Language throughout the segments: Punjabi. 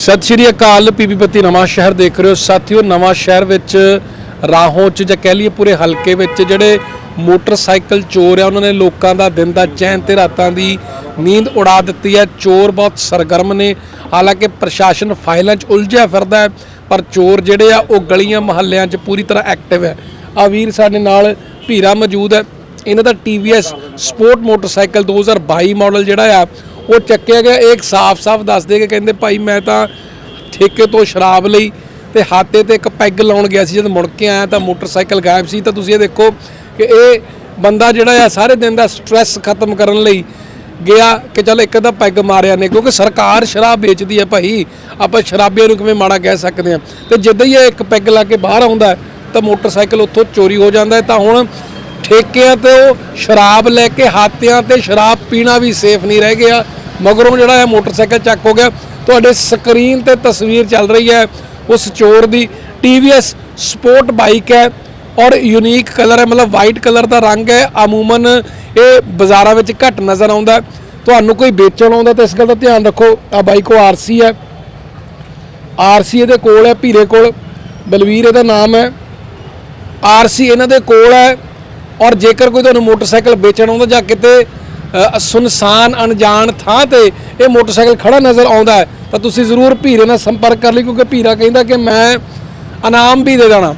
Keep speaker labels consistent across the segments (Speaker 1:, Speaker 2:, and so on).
Speaker 1: ਸਤਿ ਸ਼੍ਰੀ ਅਕਾਲ ਪੀਪੀ ਬੱਤੀ ਨਵਾਂ ਸ਼ਹਿਰ ਦੇਖ ਰਹੇ ਹੋ। ਸਾਥੀਓ, ਨਵਾਂ ਸ਼ਹਿਰ ਵਿੱਚ ਰਾਹੋਂ ਚ ਜਾਂ ਕਹਿ ਲਈਏ ਪੂਰੇ ਹਲਕੇ ਵਿੱਚ ਜਿਹੜੇ ਮੋਟਰਸਾਈਕਲ ਚੋਰ ਆ, ਉਹਨਾਂ ਨੇ ਲੋਕਾਂ ਦਾ ਦਿਨ ਦਾ ਚੈਨ ਤੇ ਰਾਤਾਂ ਦੀ ਨੀਂਦ ਉਡਾ ਦਿੱਤੀ ਹੈ। ਚੋਰ ਬਹੁਤ ਸਰਗਰਮ ਨੇ। ਹਾਲਾਂਕਿ ਪ੍ਰਸ਼ਾਸਨ ਫਾਈਲਾਂ 'ਚ ਉਲਝਿਆ ਫਿਰਦਾ ਹੈ, ਪਰ ਚੋਰ ਜਿਹੜੇ ਆ, ਉਹ ਗਲੀਆਂ ਮੁਹੱਲਿਆਂ 'ਚ ਪੂਰੀ ਤਰ੍ਹਾਂ ਐਕਟਿਵ ਹੈ। ਆ ਵੀਰ ਸਾਡੇ ਨਾਲ ਭੀਰਾ ਮੌਜੂਦ ਹੈ। ਇਹਨਾਂ ਦਾ TVS ਸਪੋਰਟ ਮੋਟਰਸਾਈਕਲ 2022 ਮਾਡਲ ਜਿਹੜਾ ਆ ਉਹ ਚੱਕਿਆ ਗਿਆ, ਇਹ ਇੱਕ ਸਾਫ਼-ਸਾਫ਼ ਦੱਸਦੇ ਕਿ ਕਹਿੰਦੇ ਭਾਈ ਮੈਂ ਤਾਂ ਠੇਕੇ ਤੋਂ ਸ਼ਰਾਬ ਲਈ ਤੇ ਹਾਤੇ ਤੇ ਇੱਕ ਪੈਗ ਲਾਉਣ ਗਿਆ ਸੀ, ਜਦ ਮੁੜ ਕੇ ਆਇਆ ਤਾਂ ਮੋਟਰਸਾਈਕਲ ਗਾਇਬ ਸੀ। ਤਾਂ ਤੁਸੀਂ ਇਹ ਦੇਖੋ ਕਿ ਇਹ ਬੰਦਾ ਜਿਹੜਾ ਆ, ਸਾਰੇ ਦਿਨ ਦਾ ਸਟ੍ਰੈਸ ਖਤਮ ਕਰਨ ਲਈ ਗਿਆ ਕਿ ਚਲ ਇੱਕ ਅੱਧਾ ਪੈਗ ਮਾਰਿਆ ਨੇ, ਕਿਉਂਕਿ ਸਰਕਾਰ ਸ਼ਰਾਬ ਵੇਚਦੀ ਹੈ ਭਾਈ। ਆਪਾਂ ਸ਼ਰਾਬੀਆਂ ਨੂੰ ਕਿਵੇਂ ਮਾੜਾ ਕਹਿ ਸਕਦੇ ਆ? ਤੇ ਜਿੱਦਾਂ ਹੀ ਇਹ ਇੱਕ ਪੈਗ ਲਾ ਕੇ ਬਾਹਰ ਆਉਂਦਾ, ਤਾਂ ਮੋਟਰਸਾਈਕਲ ਉੱਥੋਂ ਚੋਰੀ ਹੋ ਜਾਂਦਾ ਹੈ। ਤਾਂ ਹੁਣ ਠੇਕਿਆਂ ਤੇ ਉਹ ਸ਼ਰਾਬ ਲੈ ਕੇ ਹਾਤਿਆਂ ਤੇ ਸ਼ਰਾਬ ਪੀਣਾ ਵੀ ਸੇਫ ਨਹੀਂ ਰਹਿ ਗਿਆ। ਮਗਰੋਂ ਜਿਹੜਾ ਹੈ ਮੋਟਰਸਾਈਕਲ ਚੱਕ ਹੋ ਗਿਆ। ਤੁਹਾਡੇ ਸਕਰੀਨ ਤੇ ਤਸਵੀਰ ਚੱਲ ਰਹੀ ਹੈ ਉਸ ਚੋਰ ਦੀ। TVS ਸਪੋਰਟ ਬਾਈਕ ਹੈ ਔਰ ਯੂਨੀਕ ਕਲਰ ਹੈ, ਮਤਲਬ ਵਾਈਟ ਕਲਰ ਦਾ ਰੰਗ ਹੈ। ਅਮੂਮਨ ਇਹ ਬਾਜ਼ਾਰਾਂ ਵਿੱਚ ਘੱਟ ਨਜ਼ਰ ਆਉਂਦਾ ਤੁਹਾਨੂੰ ਕੋਈ ਵੇਚਣ ਆਉਂਦਾ ਤਾਂ ਇਸ ਗੱਲ ਦਾ ਧਿਆਨ ਰੱਖੋ। ਆ ਬਾਈਕ ਕੋ ਆਰਸੀ ਹੈ। ਆਰਸੀ ਇਹਦੇ ਕੋਲ ਹੈ ਭੀਰੇ ਕੋਲ। ਬਲਵੀਰ ਇਹਦਾ ਨਾਮ ਹੈ। ਆਰਸੀ ਇਹਨਾਂ ਦੇ ਕੋਲ ਹੈ। ਔਰ ਜੇਕਰ ਕੋਈ ਤੁਹਾਨੂੰ ਮੋਟਰਸਾਈਕਲ ਵੇਚਣ ਆਉਂਦਾ ਜਾਂ ਕਿਤੇ ਸੁਨਸਾਨ ਅਣਜਾਣ ਥਾਂ ਤੇ ਇਹ ਮੋਟਰਸਾਈਕਲ ਖੜਾ ਨਜ਼ਰ ਆਉਂਦਾ ਹੈ ਤਾਂ ਤੁਸੀਂ ਜ਼ਰੂਰ ਭੀਰੇ ਨਾਲ ਸੰਪਰਕ ਕਰ ਲਈ ਕਿਉਂਕਿ ਭੀਰਾ ਕਹਿੰਦਾ ਕਿ ਮੈਂ ਇਨਾਮ ਵੀ ਦੇ ਦੇਣਾ।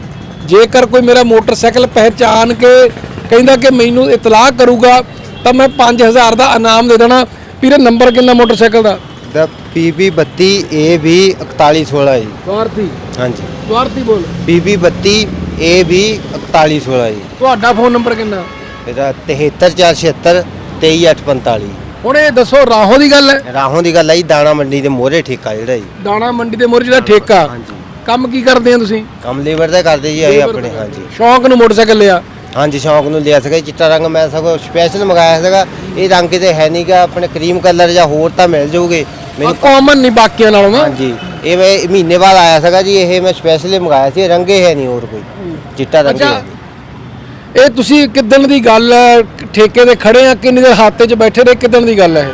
Speaker 1: ਜੇਕਰ ਕੋਈ ਮੇਰਾ ਮੋਟਰਸਾਈਕਲ ਪਹਿਚਾਨ ਕੇ ਕਹਿੰਦਾ ਕਿ ਮੈਨੂੰ ਇਤਲਾਹ ਕਰੂਗਾ ਤਾਂ ਮੈਂ 5000 ਦਾ ਇਨਾਮ ਦੇ ਦੇਣਾ। ਵੀਰੇ ਨੰਬਰ ਕਿੰਨਾ ਮੋਟਰਸਾਈਕਲ ਦਾ?
Speaker 2: ਦਾ ਪੀਬੀ 32 ਏ ਵੀ 4116 ਜੀ।
Speaker 1: ਦੁਆਰਤੀ
Speaker 2: ਹਾਂਜੀ।
Speaker 1: ਦੁਆਰਤੀ ਬੋਲ।
Speaker 2: ਪੀਬੀ 32 ਏ ਵੀ 4116 ਜੀ।
Speaker 1: ਤੁਹਾਡਾ ਫੋਨ ਨੰਬਰ ਕਿੰਨਾ?
Speaker 2: ਇਹਦਾ 73476 23845
Speaker 1: ਹੁਣ ਇਹ ਦੱਸੋ ਰਾਹੋਂ ਦੀ ਗੱਲ ਹੈ?
Speaker 2: ਰਾਹੋਂ ਦੀ ਗੱਲ ਹੈ ਜੀ ਦਾਣਾ ਮੰਡੀ ਦੇ ਮੋਹਰੇ ਠੇਕਾ ਜਿਹੜਾ ਜੀ।
Speaker 1: ਦਾਣਾ ਮੰਡੀ ਦੇ ਮੋਰ ਜਿਹੜਾ ਠੇਕਾ।
Speaker 2: ਹਾਂਜੀ।
Speaker 1: ਕੰਮ ਕੀ ਕਰਦੇ ਆ ਤੁਸੀਂ?
Speaker 2: ਕੰਮ ਲੇਬਰ ਦਾ ਕਰਦੇ ਜੀ ਇਹ ਆਪਣੇ ਹਾਂਜੀ।
Speaker 1: ਸ਼ੌਂਕ ਨੂੰ ਮੋਟਰਸਾਈਕਲ ਲਿਆ।
Speaker 2: ਹਾਂਜੀ ਸ਼ੌਂਕ ਨੂੰ ਲਿਆ ਸੀਗਾ ਚਿੱਟਾ ਰੰਗ ਮੈਂ ਸਗੋਂ ਸਪੈਸ਼ਲ ਮੰਗਾਇਆ ਸੀਗਾ। ਇਹ ਰੰਗ ਕਿਤੇ ਹੈ ਨਹੀਂਗਾ ਆਪਣੇ ਕਰੀਮ ਕਲਰ ਜਾਂ ਹੋਰ ਤਾਂ ਮਿਲ ਜਾਊਗੇ। ਮੈਨੂੰ
Speaker 1: ਕਾਮਨ ਨਹੀਂ ਬਾਕੀਆਂ ਨਾਲੋਂ ਨਾ।
Speaker 2: ਹਾਂਜੀ ਇਹ ਮੈਂ ਮਹੀਨੇ ਬਾਅਦ ਆਇਆ ਸੀਗਾ ਜੀ ਇਹ ਮੈਂ ਸਪੈਸ਼ਲੀ ਮੰਗਾਇਆ ਸੀ ਰੰਗੇ ਹੈ ਨਹੀਂ ਹੋਰ ਕੋਈ। ਚਿੱਟਾ ਰੰਗ
Speaker 1: ਅੱਛਾ
Speaker 2: ਹੈ।
Speaker 1: ਇਹ ਤੁਸੀਂ ਕਿਦਣ ਦੀ ਗੱਲ ਹੈ? ਠੇਕੇ ਤੇ ਖੜੇ ਆ ਕਿੰਨੇ ਦੇ ਹਾਤੇ 'ਚ ਬੈਠੇ ਰਹੇ ਕਿਦਣ ਦੀ ਗੱਲ ਹੈ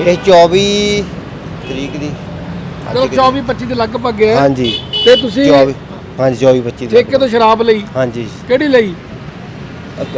Speaker 1: ਇਹ?
Speaker 2: ਇਹ 24 ਤਰੀਕ ਦੀ।
Speaker 1: ਚਲੋ
Speaker 2: ਕਿ-
Speaker 1: 24 25 ਦੇ ਲਗਭਗ ਹੈ।
Speaker 2: ਹਾਂਜੀ।
Speaker 1: ਤੇ ਤੁਸੀਂ
Speaker 2: 24 ਹਾਂਜੀ 24 25 ਦੀ
Speaker 1: ਠੇਕੇ ਤੋਂ ਸ਼ਰਾਬ ਲਈ?
Speaker 2: ਹਾਂਜੀ।
Speaker 1: ਕਿਹੜੀ ਲਈ?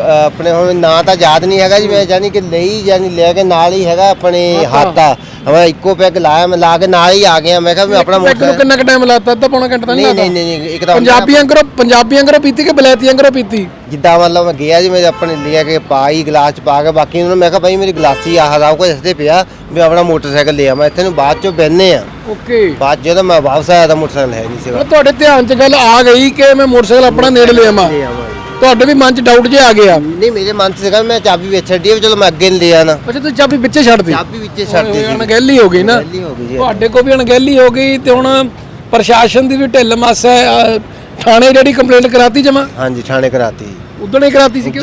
Speaker 2: ਆਪਣੇ ਹੁਣ ਨਾਂ ਤਾਂ ਯਾਦ ਨਹੀਂ ਹੈਗਾ ਜੀ ਮੈਂ ਜਾਨੀ ਕਿ ਲਈ ਜਾਨੀ ਲੈ ਕੇ ਨਾਲ ਹੀ ਹੈਗਾ ਆਪਣੇ।
Speaker 1: ਹਾਤਾ
Speaker 2: ਮੈਂ ਇੱਕੋ ਪੈਗ ਲਾਇਆ ਮੈਂ ਲਾ ਕੇ ਨਾਲ ਹੀ ਆ ਗਿਆ ਮੈਂ ਕਿਹਾ ਮੈਂ ਆਪਣਾ ਮੋਟਰ
Speaker 1: ਕਿੰਨਾ ਕੁ ਟਾਈਮ ਲਾਤਾ? ਅੱਧਾ ਪੌਣਾ ਘੰਟਾ ਤਾਂ ਨਹੀਂ
Speaker 2: ਨਹੀਂ
Speaker 1: ਲਾਤਾ?
Speaker 2: ਨਹੀਂ ਨਹੀਂ ਇੱਕਦਮ
Speaker 1: ਪੰਜਾਬੀਆਂ ਕਰੋ ਪੰਜਾਬੀਆਂ ਕਰੋ ਪੀਤੀ ਕਿ ਬਲੈਤੀਆਂ ਕਰੋ ਪੀਤੀ?
Speaker 2: ਜਿੱਦਾਂ ਮਤਲਬ ਮੈਂ ਗਿਆ ਜੀ ਮੈਂ ਆਪਣੇ ਲਿਆ ਕੇ ਪਾਈ ਗਲਾਸ ਚ ਪਾ ਕੇ ਬਾਕੀ ਉਹਨਾਂ ਨੂੰ ਮੈਂ ਕਿਹਾ ਭਾਈ ਮੇਰੀ ਗਲਾਸੀ ਆਹ ਰਾਉ ਕੋਈ ਰਸਤੇ ਪਿਆ ਮੈਂ ਆਪਣਾ ਮੋਟਰਸਾਈਕਲ ਲਿਆ ਮੈਂ ਇੱਥੇ ਨੂੰ ਬਾਅਦ ਚੋਂ ਬਹਿਨੇ ਆ।
Speaker 1: ਓਕੇ।
Speaker 2: ਬਾਅਦ 'ਚ ਜਦੋਂ ਮੈਂ ਵਾਪਸ ਆਇਆ ਤਾਂ ਮੋਟਰਸਾਈਕਲ ਹੈ ਨਹੀਂ ਸੀਗਾ
Speaker 1: ਤੁਹਾਡੇ ਧਿਆਨ 'ਚ ਗੱਲ ਆ ਗਈ ਕਿ ਮੈਂ ਮੋਟਰਸਾਈਕਲ ਆਪਣਾ ਨੇੜੇ ਲੈ ਆਵਾਂ।
Speaker 2: ਲੈ ਆਵਾਂ। ਜੀ।
Speaker 1: ਤੁਹਾਡੇ ਵੀ ਮਨ 'ਚ ਡਾਊਟ ਜਿਹਾ ਆ ਗਿਆ?
Speaker 2: ਨਹੀਂ ਮੇਰੇ ਮਨ 'ਚ ਸੀਗਾ ਮੈਂ ਚਾਬੀ ਵਿੱਚ ਛੱਡੀ ਆ, ਚਲੋ ਮੈਂ ਅੱਗੇ ਨਹੀਂ ਲਿਆ ਨਾ।
Speaker 1: ਅੱਛਾ ਤੁਸੀਂ ਚਾਬੀ ਵਿੱਚੇ ਛੱਡਦੀ
Speaker 2: ਚਾਬੀ ਵਿੱਚੇ ਛੱਡਦੀ ਸੀ।
Speaker 1: ਅਣਗਹਿਲੀ ਹੋ ਗਈ ਨਾ।
Speaker 2: ਅਣਗਹਿਲੀ ਹੋ ਗਈ ਜੀ।
Speaker 1: ਤੁਹਾਡੇ ਕੋ ਵੀ ਅਣਗਹਿਲੀ ਹੋ ਗਈ ਤੇ ਹੁਣ ਪ੍ਰਸ਼ਾਸਨ ਦੀ ਵੀ ਢਿੱਲ ਮੱਸ ਹੈ। ਅਹ, ਥਾਣੇ ਜਿਹੜੀ ਕੰਪਲੇਂਟ ਕਰਾਤੀ ਜਮਾ?
Speaker 2: ਹਾਂਜੀ ਥਾਣੇ ਕਰਾਤੀ।
Speaker 1: ਉਦੋਂ ਹੀ ਕਰਾਤੀ ਸੀ ਕਿ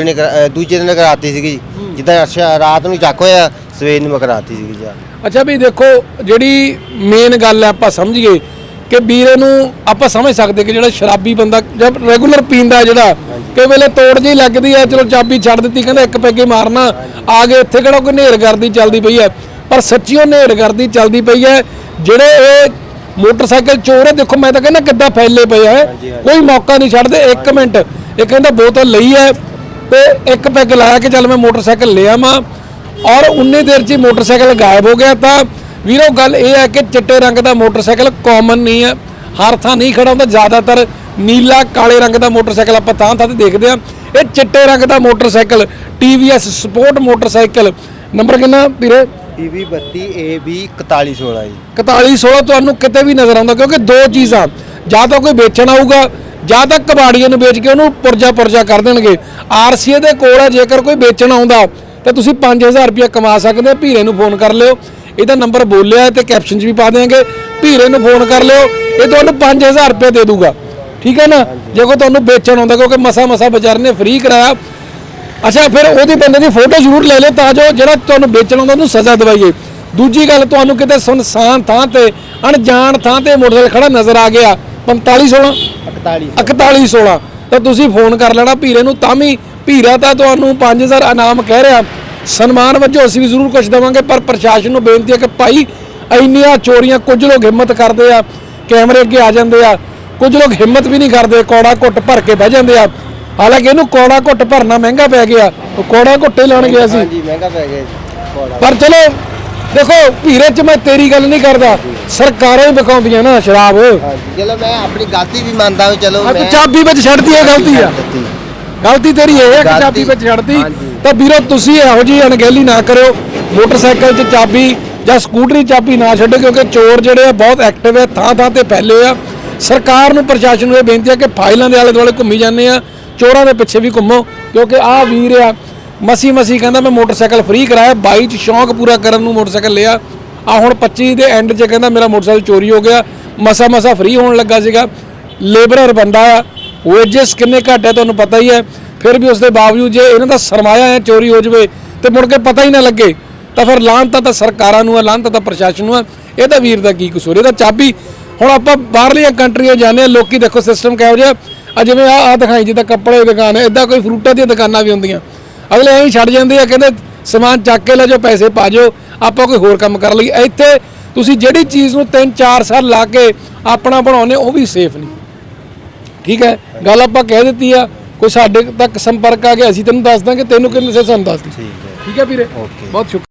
Speaker 2: ਦੂਜੇ ਦਿਨ ਕਰਾਤੀ ਸੀਗੀ ਜੀ। ਜਿੱਦਾਂ ਅੱਛਾ ਰਾਤ ਨੂੰ ਚੱਕ ਹੋਇਆ ਸਵੇਰ ਨੂੰ ਮੈਂ ਕਰਾਤੀ ਸੀਗੀ ਜਾ
Speaker 1: ਅੱਛਾ ਵੀ ਦੇਖੋ ਜਿਹੜੀ ਮੇਨ ਗੱਲ ਹੈ ਆਪਾਂ ਸਮਝੀਏ ਕਿ ਵੀਰੇ ਨੂੰ ਆਪਾਂ ਸਮਝ ਸਕਦੇ ਕਿ ਜਿਹੜਾ ਸ਼ਰਾਬੀ ਬੰਦਾ ਜਦ ਰੈਗੂਲਰ ਪੀਂਦਾ ਜਿਹੜਾ ਕਈ ਵੇਲੇ ਤੋੜ ਜਿਹੀ ਲੱਗਦੀ ਹੈ ਚਲੋ ਚਾਬੀ ਛੱਡ ਦਿੱਤੀ, ਕਹਿੰਦਾ ਇੱਕ ਪੈਗੇ ਮਾਰਨਾ, ਆ ਗਏ ਇੱਥੇ ਕਿਹੜਾ ਕੋਈ ਨੇਰ ਕਰਦੀ ਚੱਲਦੀ ਪਈ ਹੈ ਪਰ ਸੱਚੀਓ ਨੇਰ ਕਰਦੀ ਚੱਲਦੀ ਪਈ ਹੈ ਜਿਹੜੇ ਇਹ ਮੋਟਰਸਾਈਕਲ ਚੋਰ ਹੈ ਦੇਖੋ ਮੈਂ ਤਾਂ ਕਹਿੰਦਾ ਕਿੱਦਾਂ ਫੈਲੇ ਪਏ ਹੈ ਕੋਈ ਮੌਕਾ ਨਹੀਂ ਛੱਡਦੇ 1 ਮਿੰਟ, ਇਹ ਕਹਿੰਦਾ ਬੋਤਲ ਲਈ ਹੈ ਤੇ ਇੱਕ ਪੈਗ ਲਾਇਆ ਕਿ ਚੱਲ ਮੈਂ ਮੋਟਰਸਾਈਕਲ ਲਿਆ ਆਵਾਂ, ਔਰ ਉਨੇ ਦੇਰ 'ਚ ਹੀ ਮੋਟਰਸਾਈਕਲ ਗਾਇਬ ਹੋ ਗਿਆ ਤਾਂ ਵੀਰੋ ਗੱਲ ਇਹ ਹੈ ਕਿ ਚਿੱਟੇ ਰੰਗ ਦਾ ਮੋਟਰਸਾਈਕਲ ਕਾਮਨ ਨਹੀਂ ਹੈ। ਹਰ ਥਾਂ ਨਹੀਂ ਖੜਾ ਹੁੰਦਾ। ਜ਼ਿਆਦਾਤਰ ਨੀਲਾ ਕਾਲੇ ਰੰਗ ਦਾ ਮੋਟਰਸਾਈਕਲ ਆਪਾਂ ਥਾਂ ਥਾਂ ਤੇ ਦੇਖਦੇ ਆ ਇਹ ਚਿੱਟੇ ਰੰਗ ਦਾ motorcycle TVS sport motorcycle. Number ਕਿੰਨਾ ਵੀਰੇ?
Speaker 2: ਪੀਵੀ 32 ਏ ਵੀ 4116 ਜੀ।
Speaker 1: 4116 ਤੁਹਾਨੂੰ ਕਿਤੇ ਵੀ ਨਜ਼ਰ ਆਉਂਦਾ ਕਿਉਂਕਿ ਦੋ ਚੀਜ਼ਾਂ। ਜਾਂ ਤਾਂ ਕੋਈ ਵੇਚਣ ਆਊਗਾ ਜਾਂ ਤਾਂ ਕਬਾੜੀਆਂ ਨੂੰ ਵੇਚ ਕੇ ਉਹਨੂੰ ਪੁਰਜਾ ਪੁਰਜਾ ਕਰ ਦੇਣਗੇ। ਆਰਸੀਏ ਦੇ ਕੋਲ ਹੈ ਜੇਕਰ ਕੋਈ ਵੇਚਣ ਆਉਂਦਾ ਤਾਂ ਤੁਸੀਂ 5000 ਰੁਪਏ ਕਮਾ ਸਕਦੇ ਹੋ। ਭੀਰੇ ਨੂੰ ਫੋਨ ਕਰ ਲਿਓ। ਇਹਦਾ ਨੰਬਰ ਬੋਲਿਆ ਤੇ ਕੈਪਸ਼ਨ 'ਚ ਵੀ ਪਾ ਦੇਵਾਂਗੇ ਭੀਰੇ ਨੂੰ ਫੋਨ ਕਰ ਲਿਓ। ਇਹ ਤੁਹਾਨੂੰ 5000 ਰੁਪਏ ਦੇ ਦੂਗਾ। ਠੀਕ ਹੈ ਨਾ? ਜੇ ਕੋਈ ਤੁਹਾਨੂੰ ਵੇਚਣ ਆਉਂਦਾ ਕਿਉਂਕਿ ਮਸਾ ਮਸਾ ਵਿਚਾਰ ਨੇ ਫ੍ਰੀ ਕਰਾਇਆ। ਅੱਛਾ ਫਿਰ ਉਹਦੀ ਬੰਦੇ ਦੀ ਫੋਟੋ ਜ਼ਰੂਰ ਲੈ ਲਿਓ ਤਾਂ ਜੋ ਜਿਹੜਾ ਤੁਹਾਨੂੰ ਵੇਚਣ ਆਉਂਦਾ ਉਹਨੂੰ ਸਜ਼ਾ ਦਵਾਈਏ। ਦੂਜੀ ਗੱਲ ਤੁਹਾਨੂੰ ਕਿਤੇ ਸੁਨਸਾਨ ਥਾਂ ਤੇ ਅਣਜਾਣ ਥਾਂ ਤੇ ਮੋਟਰਸਾਈਕਲ ਖੜਾ ਨਜ਼ਰ ਆ ਗਿਆ। 4516
Speaker 2: 41
Speaker 1: 4116 ਤਾਂ ਤੁਸੀਂ ਫੋਨ ਕਰ ਲੈਣਾ ਭੀਰੇ ਨੂੰ ਤਾਂ ਵੀ ਭੀਰਾ ਤਾਂ ਤੁਹਾਨੂੰ 5000 ਇਨਾਮ ਕਹਿ ਰਿਹਾ। ਸਨਮਾਨ ਵਜੋਂ ਅਸੀਂ ਵੀ ਜ਼ਰੂਰ ਕੁਝ ਦੇਵਾਂਗੇ ਪਰ ਪ੍ਰਸ਼ਾਸਨ ਨੂੰ ਬੇਨਤੀ ਹੈ ਕਿ ਭਾਈ ਇੰਨੀਆਂ ਚੋਰੀਆਂ ਕੁਝ ਲੋਕ ਹਿੰਮਤ ਕਰਦੇ ਆ ਕੈਮਰੇ ਅੱਗੇ ਆ ਜਾਂਦੇ ਆ ਕੁਝ ਲੋਕ ਹਿੰਮਤ ਵੀ ਨਹੀਂ ਕਰਦੇ ਕੌੜਾ ਘੁੱਟ ਭਰ ਕੇ ਬਹਿ ਜਾਂਦੇ ਆ। ਹਾਲਾਂਕਿ ਇਹਨੂੰ ਕੌੜਾ ਘੁੱਟ ਭਰਨਾ ਮਹਿੰਗਾ ਪੈ ਗਿਆ ਉਹ ਕੌੜਾ ਘੁੱਟੇ ਲੈਣ ਗਿਆ ਸੀ।
Speaker 2: ਹਾਂਜੀ ਮਹਿੰਗਾ ਪੈ ਗਿਆ
Speaker 1: ਪਰ ਚਲੋ ਦੇਖੋ ਭੀਰੇ 'ਚ ਮੈਂ ਤੇਰੀ ਗੱਲ ਨਹੀਂ ਕਰਦਾ ਸਰਕਾਰਾਂ ਹੀ ਵਿਕਾਉਂਦੀਆਂ ਨਾ ਸ਼ਰਾਬ।
Speaker 2: ਹਾਂਜੀ ਚਲੋ ਮੈਂ ਆਪਣੀ ਗਲਤੀ ਵੀ ਮੰਨਦਾ ਹਾਂ ਚਲੋ ਮੈਂ
Speaker 1: ਚਾਬੀ ਵਿੱਚ ਛੱਡਦੀ ਹੈ ਗਲਤੀ ਆ। ਗਲਤੀ ਤੇਰੀ ਇਹ ਹੈ ਕਿ ਚਾਬੀ ਵਿੱਚ ਛੱਡਦੀ। ਤਾਂ ਵੀਰੋ ਤੁਸੀਂ ਇਹੋ ਜਿਹੀ ਅਣਗਹਿਲੀ ਨਾ ਕਰਿਓ। ਮੋਟਰਸਾਈਕਲ 'ਚ ਚਾਬੀ ਜਾਂ ਸਕੂਟਰੀ ਚਾਬੀ ਨਾ ਛੱਡੋ ਕਿਉਂਕਿ ਚੋਰ ਜਿਹੜੇ ਆ ਬਹੁਤ ਐਕਟਿਵ ਹੈ ਥਾਂ ਥਾਂ ਤੇ ਫੈਲੇ ਆ। ਸਰਕਾਰ ਨੂੰ ਪ੍ਰਸ਼ਾਸਨ ਨੂੰ ਇਹ ਬੇਨਤੀ ਹੈ ਕਿ ਫਾਈਲਾਂ ਦੇ ਆਲੇ ਦੁਆਲੇ ਘੁੰਮੀ ਜਾਂਦੇ ਆ ਚੋਰਾਂ ਦੇ ਪਿੱਛੇ ਵੀ ਘੁੰਮੋ ਕਿਉਂਕਿ ਆਹ ਵੀਰ ਆ ਮਸੀ ਮਸੀ ਕਹਿੰਦਾ ਮੈਂ ਮੋਟਰਸਾਈਕਲ ਫ੍ਰੀ ਕਰਾਇਆ 22 ਚ ਸ਼ੌਂਕ ਪੂਰਾ ਕਰਨ ਨੂੰ ਮੋਟਰਸਾਈਕਲ ਲਿਆ। ਆ ਹੁਣ 25 ਦੇ ਐਂਡ 'ਚ ਕਹਿੰਦਾ ਮੇਰਾ ਮੋਟਰਸਾਈਕਲ ਚੋਰੀ ਹੋ ਗਿਆ ਮਸਾ ਮਸਾ ਫ੍ਰੀ ਹੋਣ ਲੱਗਾ ਸੀਗਾ। ਲੇਬਰਰ ਬੰਦਾ ਆ ਵੇਜਸ ਕਿੰਨੇ ਘੱਟ ਹੈ ਤੁਹਾਨੂੰ ਪਤਾ ਹੀ ਹੈ। ਫਿਰ ਵੀ ਉਸ ਦੇ ਬਾਵਜੂਦ ਜੇ ਇਹਨਾਂ ਦਾ ਸਰਮਾਇਆ ਹੈ, ਚੋਰੀ ਹੋ ਜਵੇ ਤੇ ਮੁੜ ਕੇ ਪਤਾ ਹੀ ਨਾ ਲੱਗੇ, ਤਾਂ ਫਿਰ ਲਾਂਤ ਤਾਂ ਸਰਕਾਰਾਂ ਨੂੰ ਹੈ ਲਾਂਤ ਤਾਂ ਪ੍ਰਸ਼ਾਸਨ ਨੂੰ ਹੈ। ਇਹਦਾ ਵੀਰ ਦਾ ਕੀ ਕਸੂਰ ਇਹਦਾ ਚਾਬੀ, ਹੁਣ ਆਪਾਂ ਬਾਹਰਲੀਆਂ ਕੰਟਰੀਆਂ ਜਾਂਦੇ ਆ ਲੋਕੀ ਦੇਖੋ ਸਿਸਟਮ ਕਿਹੋ ਜਿਹਾ ਆ ਜਿਵੇਂ ਆ ਆ ਦਿਖਾਈ, ਜਿੱਦਾਂ ਕੱਪੜੇ ਦੀ ਦੁਕਾਨ ਹੈ ਇਦਾਂ ਕੋਈ ਫਰੂਟਾਂ ਦੀਆਂ ਦੁਕਾਨਾਂ ਵੀ ਹੁੰਦੀਆਂ। ਅਗਲੇ ਐਂ ਹੀ ਛੱਡ ਜਾਂਦੇ ਆ, ਕਹਿੰਦੇ ਸਮਾਨ ਚੱਕ ਕੇ ਲੈ ਜਾਓ, ਪੈਸੇ ਪਾ ਜਾਓ, ਆਪਾਂ ਕੋਈ ਹੋਰ ਕੰਮ ਕਰ ਲਈ ਇੱਥੇ ਤੁਸੀਂ ਜਿਹੜੀ ਚੀਜ਼ ਨੂੰ 3-4 ਸਾਲ ਲਾ ਕੇ ਆਪਣਾ ਬਣਾਉਨੇ ਉਹ ਵੀ ਸੇਫ ਨਹੀਂ। ਠੀਕ ਹੈ? ਗੱਲ ਆਪਾਂ ਕਹਿ ਦਿੱਤੀ ਆ ਕੋਈ ਸਾਡੇ ਤੱਕ ਸੰਪਰਕ ਆ ਗਿਆ ਅਸੀਂ ਤੈਨੂੰ ਦੱਸ ਦਾਂਗੇ ਤੈਨੂੰ ਕਿੰਨੇ ਸੇ ਸਾਨੂੰ ਦੱਸ ਦੇ।
Speaker 2: ਠੀਕ ਹੈ।
Speaker 1: ਠੀਕ ਹੈ ਵੀਰੇ?
Speaker 2: Okay.
Speaker 1: ਬਹੁਤ ਸ਼ੁਕਰੀਆ